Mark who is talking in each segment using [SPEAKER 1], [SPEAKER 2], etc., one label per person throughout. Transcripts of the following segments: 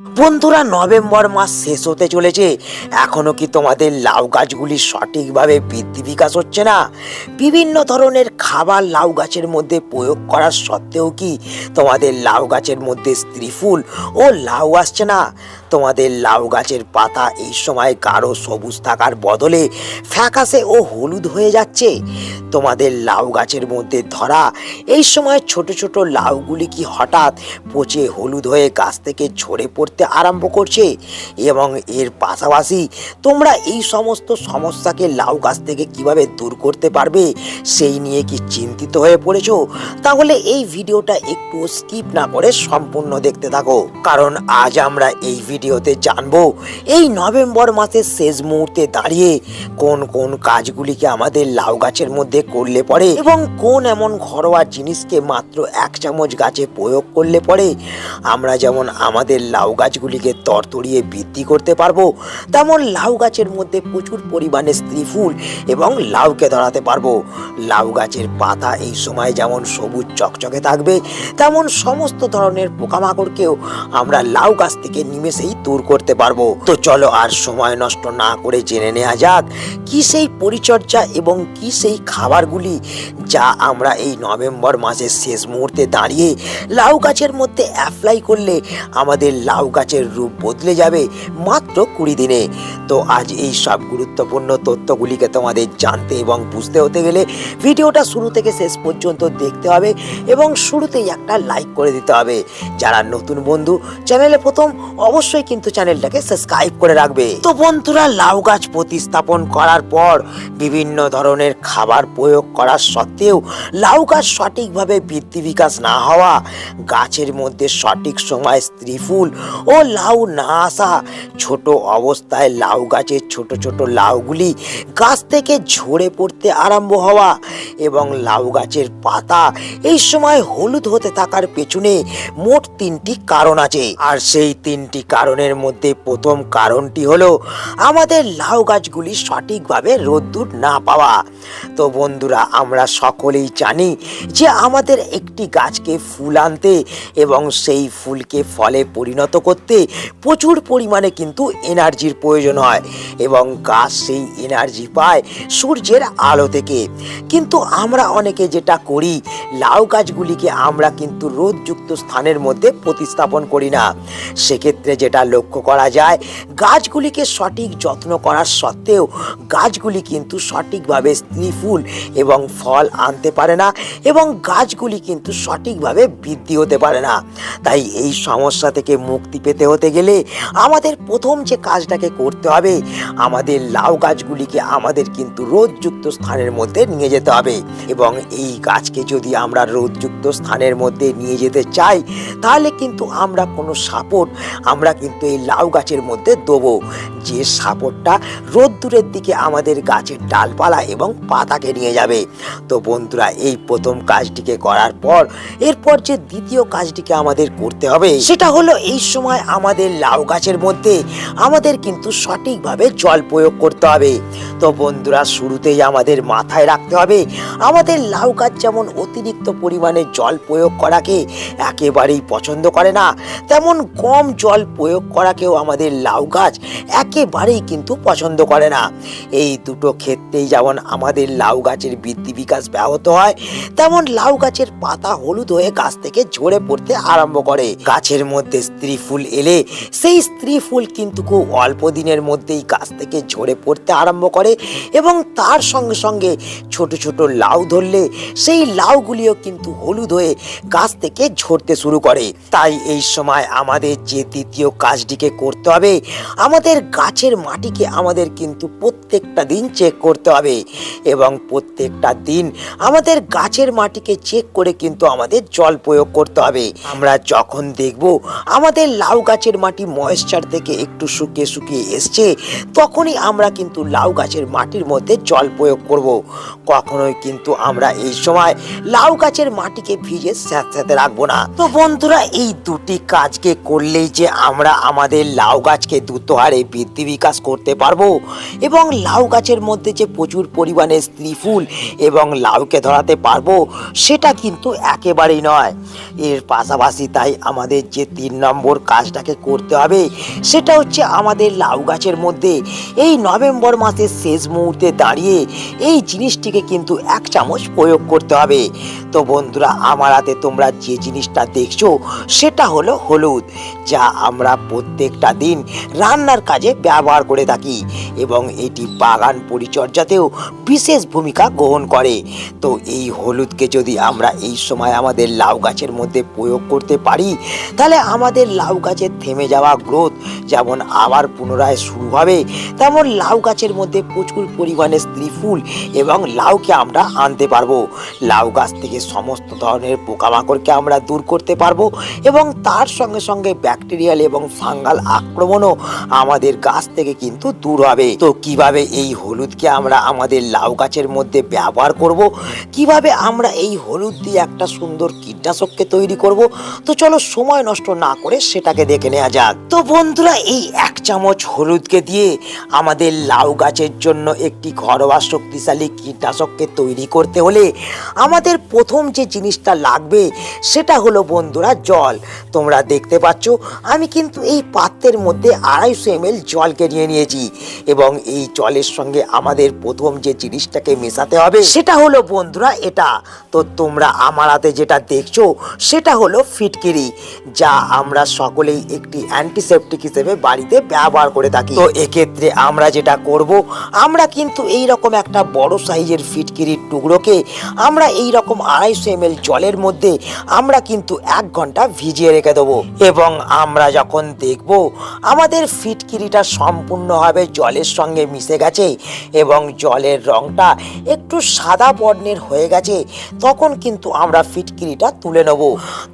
[SPEAKER 1] বন্ধুরা, নভেম্বর মাস শেষ হতে চলেছে। এখনও কি তোমাদের লাউ গাছগুলি সঠিকভাবে বৃদ্ধি বিকাশ হচ্ছে না? বিভিন্ন ধরনের খাবার লাউ গাছের মধ্যে প্রয়োগ করার সত্ত্বেও কি তোমাদের লাউ গাছের মধ্যে স্ত্রী ফুল ও লাউ আসছে না? তোমাদের লাউ গাছের পাতা এই সময় গাঢ় সবুজ থাকার বদলে ফ্যাকাশে ও হলুদ হয়ে যাচ্ছে। তোমাদের লাউ গাছের মধ্যে ধরা এই সময় ছোট ছোট লাউগুলি কি হঠাৎ পচে হলুদ হয়ে গাছ থেকে ঝরে পড়তে আরম্ভ করছে। এবং এর পাশাপাশি তোমরা এই সমস্ত সমস্যাকে লাউ গাছ থেকে কীভাবে দূর করতে পারবে, সেই নিয়ে কি চিন্তিত হয়ে পড়েছো? তাহলে এই ভিডিওটা একটু স্কিপ না করে সম্পূর্ণ দেখতে থাকো। কারণ আজ আমরা এই ভিডিওতে জানব, এই নভেম্বর মাসের শেষ মুহূর্তে দাঁড়িয়ে কোন কোন কাজগুলিকে আমাদের লাউ গাছের মধ্যে করলে পরে এবং কোন এমন ঘরোয়া জিনিসকে মাত্র এক চামচ গাছে প্রয়োগ করলে পরে আমরা যেমন আমাদের লাউ গাছগুলিকে তরতরিয়ে বৃদ্ধি করতে পারব। তেমন লাউ গাছের মধ্যে প্রচুর পরিমাণে স্ত্রী ফুল এবং লাউকে ধরাতে পারব। লাউ গাছের পাতা এই সময় যেমন সবুজ চকচকে থাকবে, তেমন সমস্ত ধরনের পোকামাকড়কেও আমরা লাউ গাছ থেকে নিমেষেই দূর করতে পারব। তো চলো আর সময় নষ্ট না করে জেনে নেওয়া যাক, কি সেই পরিচর্যা এবং কি সেই খাবারগুলি যা আমরা এই নভেম্বর মাসের শেষ মুহূর্তে দাঁড়িয়ে লাউ গাছের মধ্যে অ্যাপ্লাই করলে আমাদের লাউ গাছের রূপ বদলে যাবে মাত্র কুড়ি দিনে। তো আজ এই সব গুরুত্বপূর্ণ তথ্যগুলিকে তোমাদের জানতে এবং বুঝতে হতে গেলে ভিডিওটা শুরু থেকে শেষ পর্যন্ত দেখতে হবে এবং শুরুতেই একটা লাইক করে দিতে হবে। যারা নতুন বন্ধু, চ্যানেলে প্রথম, অবশ্যই কিন্তু চ্যানেলটাকে সাবস্ক্রাইব করে রাখবে। তো বন্ধুরা, লাউ গাছ প্রতিস্থাপন করার পর বিভিন্ন ধরনের খাবার প্রয়োগ করার সত্ত্বেও লাউ গাছ সঠিকভাবে বৃদ্ধি বিকাশ না হওয়া, গাছের মধ্যে সঠিক সময় স্ত্রী ফুল ও লাউ না আসা। ছোট অবস্থায় লাউ গাছের ছোট ছোট লাউগুলি গাছ থেকে ঝরে পড়তে আরম্ভ হওয়া এবং লাউ গাছের পাতা এই সময় হলুদ হতে থাকার পেছনে মোট তিনটি কারণ আছে। আর সেই তিনটি কারণের মধ্যে প্রথম কারণটি হলো আমাদের লাউ গাছগুলি সঠিকভাবে রোদ্দুর না পাওয়া। তো বন্ধুরা, আমরা সকলেই জানি যে আমাদের একটি গাছকে ফুল আনতে এবং সেই ফুলকে ফলে পরিণত করতে প্রচুর পরিমাণে কিন্তু এনার্জির প্রয়োজন হয় এবং গাছ সেই এনার্জি পায় সূর্যের আলো থেকে। কিন্তু আমরা অনেকে যেটা করি, লাউ গাছগুলিকে আমরা কিন্তু রোদযুক্ত স্থানের মধ্যে প্রতিস্থাপন করি না। সেক্ষেত্রে যেটা লক্ষ্য করা যায়, গাছগুলিকে সঠিক যত্ন করার সত্ত্বেও গাছগুলি কিন্তু সঠিকভাবে স্ত্রী ফুল এবং ফল আনতে পারে না এবং গাছগুলি কিন্তু সঠিকভাবে বৃদ্ধি হতে পারে না। তাই এই সমস্যা থেকে মুক্তি পেতে হতে গেলে আমাদের প্রথম যে কাজটাকে করতে হবে, আমাদের লাউ গাছগুলিকে আমাদের কিন্তু রোদযুক্ত স্থানের মধ্যে নিয়ে যেতে হবে। এবং এই গাছকে যদি আমরা রোদযুক্ত স্থানের মধ্যে নিয়ে যেতে চাই, তাহলে কিন্তু আমরা কোনো সাপোর্ট, আমরা কিন্তু এই লাউ গাছের মধ্যে দেবো। যে সাপোর্টটা রোদ্দুরের দিকে আমাদের গাছের ডালপালা এবং পাতাকে নিয়ে যাবে। তো বন্ধুরা, এই প্রথম কাজটিকে করার পর, এরপর যে দ্বিতীয় কাজটিকে আমাদের করতে হবে, সেটা হলো এই সময় আমাদের লাউ গাছের মধ্যে আমাদের কিন্তু সঠিকভাবে জল প্রয়োগ করতে হবে। তো বন্ধুরা, শুরুতেই আমাদের মাথায় রাখতে হবে, আমাদের লাউ গাছ যেমন অতিরিক্ত পরিমাণে জল প্রয়োগ করাকে একেবারেই পছন্দ করে না, তেমন কম জল প্রয়োগ করাকেও আমাদের লাউ গাছ একেবারেই কিন্তু পছন্দ করে না। এই দুটো ক্ষেত্রেই যেমন আমাদের লাউ গাছের বৃদ্ধি বিকাশ ব্যাহত হয়, তেমন লাউ গাছের পাতা হলুদ হয়ে গাছ থেকে ঝরে পড়তে আরম্ভ করে। গাছের মধ্যে স্ত্রী ফুল এলে সেই স্ত্রী ফুল কিন্তু খুব অল্প দিনের মধ্যেই গাছ থেকে ঝরে পড়তে আরম্ভ করে এবং তার সঙ্গে সঙ্গে ছোট ছোট লাউ ধরলে সেই লাউগুলিও কিন্তু হলুদ হয়ে গাছ থেকে ঝরতে শুরু করে। তাই এই সময় আমাদের যে দ্বিতীয় কাজটিকে করতে হবে, আমাদের গাছের মাটিকে আমাদের কিন্তু প্রত্যেকটা দিন চেক করতে হবে এবং প্রত্যেকটা দিন আমাদের গাছের মাটিকে চেক করে কিন্তু আমাদের জল প্রয়োগ করতে হবে। আমরা যখন দেখব আমাদের লাউ গাছের মাটি ময়েশ্চার থেকে একটু শুকিয়ে শুকিয়ে এসছে, তখনই আমরা কিন্তু লাউ গাছের মাটির মধ্যে জল প্রয়োগ করব। কখনোই কিন্তু আমরা এই সময় লাউ গাছের মাটিকে ভিজে স্যাঁতস্যাঁতে রাখব না তো বন্ধুরা, এই দুটি কাজকে করলেই যে আমরা আমাদের লাউ গাছকে দ্রুত হারে বৃদ্ধি বিকাশ করতে পারব এবং লাউ গাছের মধ্যে যে প্রচুর পরিমাণে স্ত্রী ফুল এবং লাউকে ধরাতে পারব, সেটা কিন্তু একেবারেই নয় এর পাশাপাশি তাই আমাদের যে তিন নম্বর কাজটাকে করতে হবে, সেটা হচ্ছে আমাদের লাউ গাছের মধ্যে। এই নভেম্বর মাসের শেষ মুহূর্তে দাঁড়িয়ে এই জিনিসটিকে কিন্তু এক চামচ প্রয়োগ করতে হবে। তো বন্ধুরা, আমার হাতে তোমরা যে জিনিসটা দেখছ, সেটা হলো হলুদ, যা আমরা প্রত্যেকটা দিন রান্নার কাজে ব্যবহার করে থাকি এবং এটি বাগান পরিচর্যাতেও বিশেষ ভূমিকা গ্রহণ করে। তো এই হলুদকে যদি আমরা এই সময় আমাদের লাউ গাছের মধ্যে প্রয়োগ করতে পারি, তাহলে আমাদের লাউ গাছের থেমে যাওয়া গ্রোথ যেমন আবার পুনরায় শুরু হবে, তেমন লাউ গাছের মধ্যে প্রচুর পরিমাণে স্ত্রী ফুল এবং লাউকে আমরা আনতে পারব। লাউ গাছ থেকে সমস্ত ধরনের পোকামাকড়কে আমরা দূর করতে পারব এবং তার সঙ্গে সঙ্গে ব্যাকটেরিয়াল এবং ফাঙ্গাল আক্রমণও আমাদের গাছ থেকে কিন্তু দূর হবে। তো কীভাবে এই হলুদকে আমরা আমাদের লাউ গাছের মধ্যে ব্যবহার করব? কীভাবে আমরা এই হলুদ দিয়ে একটা সুন্দর কীটনাশককে তৈরি করব? তো চলো সময় নষ্ট না করে সেটাকে দেখে নেওয়া যাক। তো বন্ধুরা, এই এক চামচ হলুদকে দিয়ে আমাদের লাউ গাছের জন্য একটি ঘরোয়া শক্তিশালী কীটনাশককে তৈরি করতে হলে আমাদের প্রথম যে জিনিসটা লাগবে সেটা হলো বন্ধুরা, জল। তোমরা দেখতে পাচ্ছ, আমি কিন্তু এই পাত্রের মধ্যে আড়াইশো এম জলকে নিয়ে নিয়েছি এবং এই জলের সঙ্গে আমাদের প্রথম যে জিনিসটাকে মেশাতে হবে সেটা হলো বন্ধুরা এটা। তো তোমরা আমার হাতে যেটা দেখছ সেটা হলো ফিটকিরি, যা আমরা সকলেই একটি অ্যান্টিসেপটিক হিসেবে বাড়িতে ব্যবহার করে থাকি। তো এক্ষেত্রে আমরা যেটা করব, আমরা কিন্তু এই রকম একটা বড় সাইজের ফিটকিরির টুকরোকে আমরা এই রকম আড়াইশো এম জলের মধ্যে আমরা কিন্তু এক ঘণ্টা ভিজিয়ে রেখে দেবো। এবং আমরা যখন দেখব, আমাদের ফিটকিরিটা সম্পূর্ণভাবে জলের সঙ্গে মিশে গেছে এবং জলের রংটা একটু সাদা বর্ণের হয়ে গেছে, তখন কিন্তু আমরা ফিটকিরিটা তুলে নেব।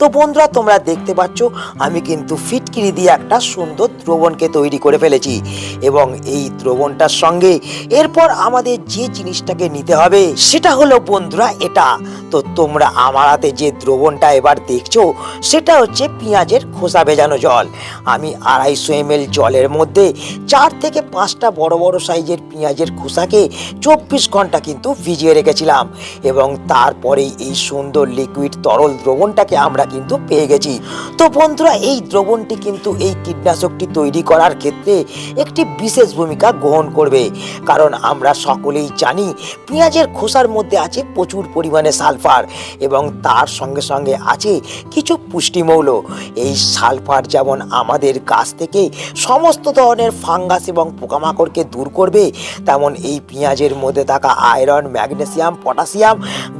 [SPEAKER 1] তো বন্ধুরা, তোমরা দেখতে পাচ্ছ, আমি কিন্তু ফিটকিরি দিয়ে একটা সুন্দর দ্রবণকে তৈরি করে ফেলেছি এবং এই দ্রবণটার সঙ্গে এরপর আমাদের যে জিনিসটাকে নিতে হবে সেটা হলো বন্ধুরা এটা। তো তোমরা আমার হাতে যে দ্রবণটা এবার দেখছ সেটা হচ্ছে পেঁয়াজের খোসা ভেজানো জল। আমি আড়াইশো এম জলের মধ্যে চার থেকে পাঁচটা বড় বড় সাইজের পেঁয়াজের খোসাকে চব্বিশ ঘণ্টা কিন্তু ভিজিয়ে রেখেছিলাম এবং তারপরেই এই সুন্দর লিকুইড তরল দ্রবণটাকে আমরা কিন্তু পেয়ে গেছি। তো বন্ধুরা এই দ্রবণটি কিন্তু এই কীটনাশকটি তৈরি করার ক্ষেত্রে একটি বিশেষ ভূমিকা গ্রহণ করবে। কারণ আমরা সকলেই জানি পেঁয়াজের খোসার মধ্যে আছে প্রচুর পরিমাণে সালফার এবং তার সঙ্গে সঙ্গে আছে কিছু পুষ্টিমৌল। এই সালফার যেমন আমাদের গাছ থেকে সমস্ত ধরনের ফাঙ্গাস এবং পোকামাকড়কে দূর করবে, তেমন এই পেঁয়াজের মধ্যে থাকা আয়রন, ম্যাগনেসিয়াম, পটাশিয়াম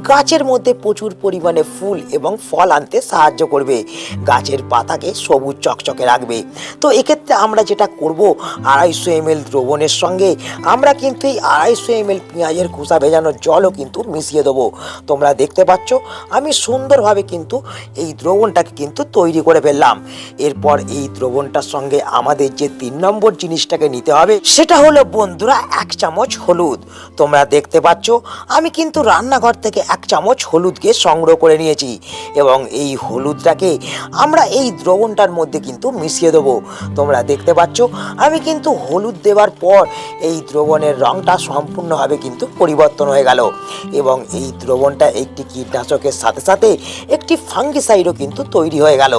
[SPEAKER 1] গাছের মধ্যে প্রচুর পরিমাণে ফুল এবং ফল আনতে সাহায্য করবে। গাছের পাতাকে সবুজ চকচকে রাখবে। তো এক্ষেত্রে আমরা যেটা করব, আড়াইশো এম এল দ্রবণের সঙ্গে আমরা কিন্তু এই আড়াইশো এম এল পেঁয়াজের খোসা ভেজানো জলও কিন্তু মিশিয়ে দেবো। তোমরা দেখতে পাচ্ছ, আমি সুন্দরভাবে কিন্তু এই দ্রবণটাকে কিন্তু তৈরি করে ফেললাম। এরপর এই দ্রবণটার সঙ্গে আমাদের যে তিন নম্বর জিনিসটাকে নিতে হবে, সেটা হলো বন্ধুরা এক চামচ হলুদ। তোমরা দেখতে পাচ্ছ, আমি কিন্তু রান্নাঘর থেকে এক চামচ হলুদকে সংগ্রহ করে নিয়েছি এবং এই হলুদটাকে আমরা এই দ্রবণটার মধ্যে কিন্তু মিশিয়ে দেবো। তোমরা দেখতে পাচ্ছ, আমি কিন্তু হলুদ দেওয়ার পর এই দ্রবণের রংটা সম্পূর্ণভাবে কিন্তু পরিবর্তন হয়ে গেল। এবং এই দ্রবণটা একটি কীটনাশকের সাথে সাথে একটি ফাঙ্গিসাইডও কিন্তু তৈরি হয়ে গেল।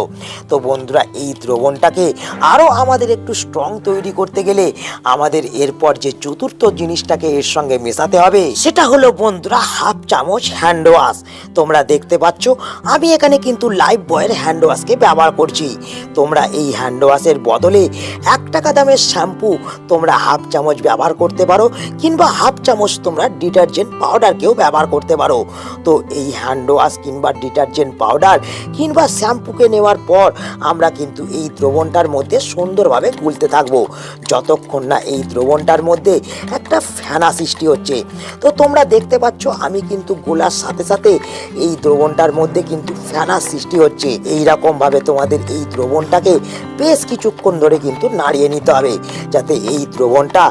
[SPEAKER 1] তো বন্ধুরা, এই দ্রবণটাকে আরও আমাদের একটু স্ট্রং তৈরি করতে গেলে আমাদের এরপর যে চতুর্থ জিনিসটাকে এর সঙ্গে মেশাতে হবে, সেটা হলো বন্ধুরা, হাফ চামচ হ্যান্ড ওয়াশ তোমরা দেখতে পাচ্ছ, আমি এখানে কিন্তু লাইফ বয়ের হ্যান্ড ওয়াশকে ব্যবহার করছি। তোমরা এই হ্যান্ড ওয়াশের বদলে এক টাকা দামের শ্যাম্পু তোমরা হাফ চামচ ব্যবহার করতে পারো, কিংবা হাফ চামচ তোমরা ডিটারজেন্ট পাউডারকেও ব্যবহার করতে পারো। তো এই হ্যান্ড ওয়াশ কিংবা ডিটারজেন্ট পাউডার কিংবা শ্যাম্পুকে নেওয়ার পর আমরা কিন্তু এই দ্রবণটার মধ্যে সুন্দরভাবে গুলতে থাকব। যতক্ষণ না এই দ্রবণটার মধ্যে একটা ফেনা সৃষ্টি হচ্ছে। তো তোমরা দেখতে পাচ্ছ, আমি কিন্তু গোলার সাথে সাথে এই দ্রবণটার মধ্যে কিন্তু ফেনা সৃষ্টি হচ্ছে। এই রকম ভাবে তোমাদের এই দ্রবণটাকে বেশ কিছুক্ষণ ধরে কিন্তু নাড়িয়ে নিতে হবে, যাতে এই দ্রবণটা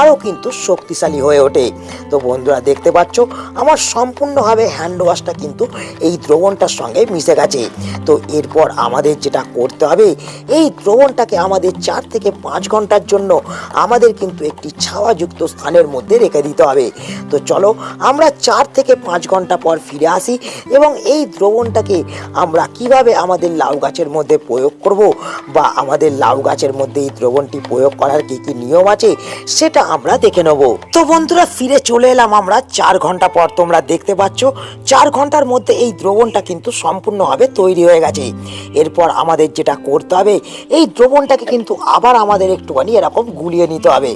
[SPEAKER 1] আরও কিন্তু শক্তিশালী হয়ে ওঠে। তো বন্ধুরা, দেখতে পাচ্ছ, আমার সম্পূর্ণভাবে হ্যান্ড ওয়াশটা কিন্তু এই দ্রবণটার সঙ্গে মিশে গেছে। তো এরপর আমাদের যেটা করতে হবে, এই দ্রবণটাকে আমাদের চার থেকে পাঁচ ঘণ্টার জন্য আমাদের কিন্তু একটি ছাওয়াযুক্ত স্থানের মধ্যে রেখে দিতে হবে। তো চলো, আমরা চার থেকে পাঁচ ঘণ্টা পর ফিরে আসি এবং এই দ্রবণটাকে আমরা কীভাবে আমাদের লাউ গাছের মধ্যে প্রয়োগ করব? বা আমাদের লাউ গাছের মধ্যে এই দ্রবণটি প্রয়োগ করার কি কি নিয়ম আছে, সেটা আমরা দেখে নেব। তো বন্ধুরা, ফিরে চলে এলাম আমরা। চার ঘণ্টা পর তোমরা দেখতে পাচ্ছ, চার ঘণ্টার মধ্যে এই দ্রবণটা কিন্তু সম্পূর্ণভাবে তৈরি হয়ে গেছে। এরপর আমাদের যেটা করতে হবে, এই দ্রবণটাকে কিন্তু আবার আমাদের একটুখানি এরকম গুলিয়ে নিতে হবে।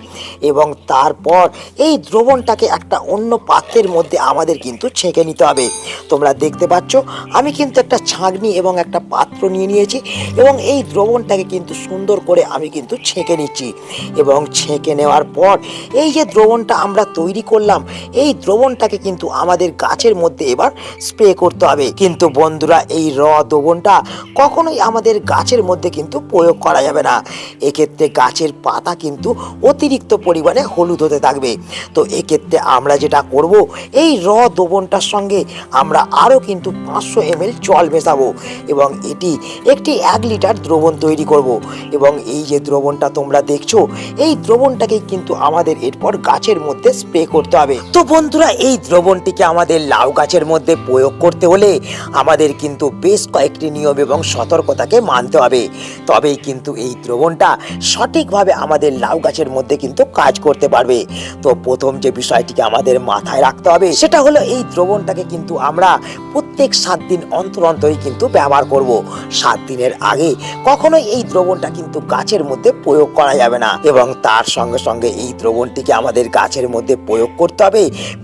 [SPEAKER 1] এবং তারপর এই দ্রবণটাকে একটা অন্য পাত্রের মধ্যে আমাদের কিন্তু ছেঁকে নিতে হবে। তোমরা দেখতে পাচ্ছ, আমি কিন্তু একটা ছাঁকনি এবং একটা পাত্র নিয়ে নিয়েছি। এবং এই দ্রবণটাকে কিন্তু সুন্দর করে আমি কিন্তু ছেঁকে নিচ্ছি। এবং ছেঁকে নেওয়ার পর এই যে দ্রবণটা আমরা তৈরি করলাম, এই দ্রবণটাকে কিন্তু আমাদের গাছের মধ্যে এবার স্প্রে করতে হবে। কিন্তু বন্ধুরা, এই র দ্রবণটা কখনোই আমাদের গাছের মধ্যে কিন্তু প্রয়োগ করা যাবে না। এক্ষেত্রে গাছের পাতা কিন্তু অতিরিক্ত পরিমাণে হলুদ হতে থাকবে। তো এক্ষেত্রে আমরা যেটা করব, এই র দ্রবণটার সঙ্গে আমরা আরও কিন্তু পাঁচশো এমএল জল মেশাবো। এবং এটি একটি এক লিটার দ্রবণ তৈরি করব। এবং এই যে দ্রবণটা তোমরা দেখছ, এই দ্রবণটাকে কিন্তু আমাদের এরপর গাছের মধ্যে স্প্রে করতে হবে। তো বন্ধুরা, এই দ্রবণটিকে আমাদের লাউ গাছের মধ্যে প্রয়োগ করতে হলে আমাদের কিন্তু বেশ কয়েকটি নিয়ম এবং সতর্কতাকে মানতে হবে। তবেই কিন্তু এই দ্রবণটা সঠিকভাবে আমাদের লাউ গাছের মধ্যে কিন্তু কাজ করতে পারবে। তো প্রথম যে বিষয়টিকে আমাদের মাথায় রাখতে হবে, সেটা হলো এই দ্রবণটাকে কিন্তু আমরা প্রত্যেক সাত দিন অন্তর অন্তরই কিন্তু ব্যবহার করব। সাত দিনের আগে কখনোই এই দ্রবণটা কিন্তু গাছের মধ্যে প্রয়োগ করা যাবে না। এবং তার সঙ্গে সঙ্গে এই দ্রবণটিকে আমাদের গাছের মধ্যে প্রয়োগ করতে হবে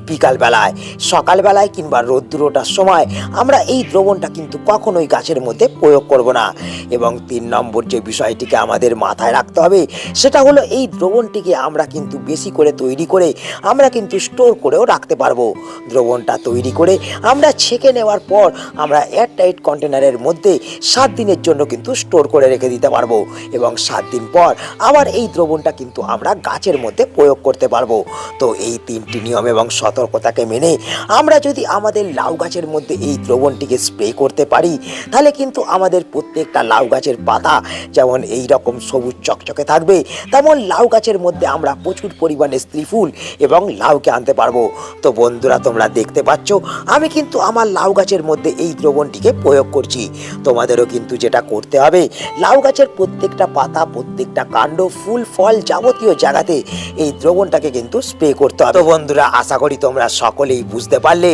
[SPEAKER 1] বিকাল বেলায় সকালবেলায় কিংবা রোদ্দুরোটার সময় আমরা এই দ্রবণটা কিন্তু কখনোই গাছের মধ্যে প্রয়োগ করব না। এবং তিন নম্বর যে বিষয়টিকে আমাদের মাথায় রাখতে হবে, সেটা হলো এই দ্রবণটিকে আমরা কিন্তু বেশি করে তৈরি করে আমরা কিন্তু স্টোর করেও রাখতে পারব। দ্রবণটা তৈরি করে আমরা ছেঁকে নেওয়ার পর আমরা এয়ারটাইট কন্টেনারের মধ্যে সাত দিনের জন্য কিন্তু স্টোর করে রেখে দিতে পারব। এবং সাত দিন পর আবার এই দ্রবণটা কিন্তু আমরা গাছের মধ্যে প্রয়োগ করতে পারব। তো এই তিনটি নিয়ম এবং সতর্কতাকে মেনে আমরা যদি আমাদের লাউ গাছের মধ্যে এই দ্রবণটিকে স্প্রে করতে পারি, তাহলে কিন্তু আমাদের প্রত্যেকটা লাউ গাছের পাতা যেমন এই রকম সবুজ চকচকে থাকবে, তেমন লাউ গাছের মধ্যে আমরা প্রচুর পরিমাণে স্ত্রী ফুল এবং লাউকে আনতে পারব। তো বন্ধুরা, তোমরা দেখতে পাচ্ছ, আমি কিন্তু আমার লাউ গাছের মধ্যে এই দ্রবণটিকে প্রয়োগ করছি। তোমাদেরও কিন্তু যেটা করতে হবে লাউ গাছের প্রত্যেকটা পাতা, প্রত্যেকটা কাণ্ড, ফুল, ফল যাবতীয় জায়গাতে এই দ্রবণটাকে কিন্তু স্প্রে করতে হবে। তো বন্ধুরা, আশা করি তোমরা সকলেই বুঝতে পারলে,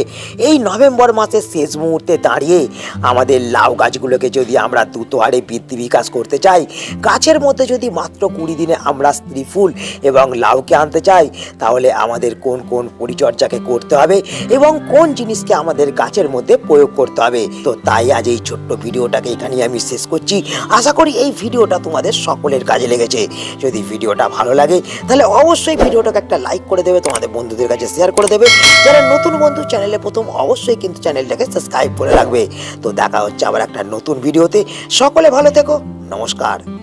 [SPEAKER 1] এই নভেম্বর মাসের শেষ মুহূর্তে দাঁড়িয়ে আমাদের লাউ গাছগুলোকে যদি আমরা দ্রুত হারে বৃদ্ধি বিকাশ করতে চাই, গাছের মধ্যে যদি মাত্র কুড়ি দিনে আমরা স্ত্রী ফুল এবং লাউকে আনতে চাই, তাহলে আমাদের কোন কোন পরিচর্যাকে করতে হবে এবং কোন জিনিসকে আমাদের গাছের মধ্যে প্রয়োগ করতে হবে। তো তাই আজ এই ছোট্ট ভিডিওটাকে এখানেই আমি শেষ করছি। আশা করি এই ভিডিওটা তোমাদের সকলের কাজে লেগেছে। যদি ভিডিওটা ভালো লাগে, তাহলে অবশ্যই ভিডিওটাকে একটা লাইক করে দেবে, তোমাদের বন্ধুদের কাছে শেয়ার করে দেবে। যারা নতুন বন্ধু চ্যানেলে প্রথম, অবশ্যই কিন্তু চ্যানেলটাকে সাবস্ক্রাইব করে রাখবে। তো দেখা হচ্ছে আবার একটা নতুন ভিডিওতে। সকলে ভালো থেকো, নমস্কার।